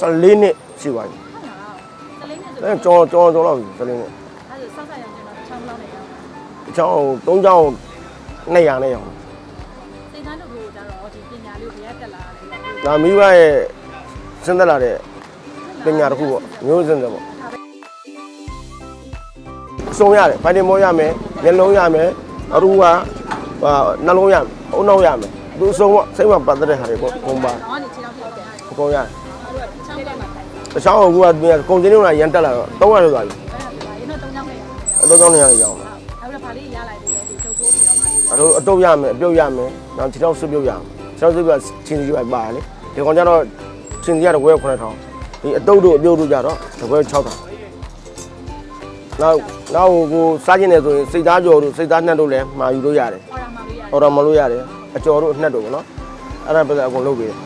14နှစ်ရှိပါပြီဟုတ်လားတလေးနဲ့ဆိုအဲကျော်ကျော်ကျော်လောက်ပြီ14နှစ်အဲ့ဒါဆောက်ဆက်ရောက်ကျတော့ချောင်းလောက်နေရောင်းတာအချောင်း3ချောင်း200နဲ့ရောင်းစိတ်သားတို့ကိုကြတော့ဒီပညာလေးကိုဘယ်တက်လာလဲဒါမိဘရဲ့စဉ်းသက်လာတဲ့ပညာတစ်ခုပေါ့မျိုးစင်တယ်ပေါ့စုံရတယ်ဖိုင်တင်မောရမယ်မျက်လုံးရမယ်အရူကဟာနှလုံးရမယ်အုံနောက်ရမယ်သူစုံပေါ့စိတ်မှာပတ်သက်တဲ့ဟာတွေပေါ့အကုန်ပါတော့နေချေတောင်းပြောတယ်အဲ့အကုန်ရတယ်ဒါချောင်းတက်မှာတိုင်တယ် တခြားကကူကကုန်စင်းလုံးလာရန်တက်လာတော့300လောက်သွားပြီအဲ့ဒါကရင်တော့၃ချောင်းနဲ့ရောင်းတယ်အတော့ကြောင်းနေရအောင်ဟုတ်အဲ့ဒါဘာလေးရလိုက်တယ်လေဒီထုတ်ထိုးပြီးတော့ဗာလေးအတော့အတုပ်ရမယ်အပြုတ်ရမယ်နောက်ခြေထောက်ဆွပြုတ်ရမယ်ခြေထောက်ဆွပြုတ်ချင်းစီပါလေဒီကောင်ကျတော့ချင်းစီရတော့ဝဲ9000ဒီအတုပ်တို့အပြုတ်တို့ကြတော့တကွဲ6000နောက်နောက်ကိုစားခြင်းနေဆိုရင်စိတ်သားကြော်တို့စိတ်သားနှက်တို့လည်းမှာယူလို့ရတယ်အော်ရမှာလေးရတယ်အော်တော်မလို့ရတယ်အကြော်တို့အနှက်တို့ပေါ့နော်အဲ့ဒါပဲအကုန်လုပ်ပေးတယ်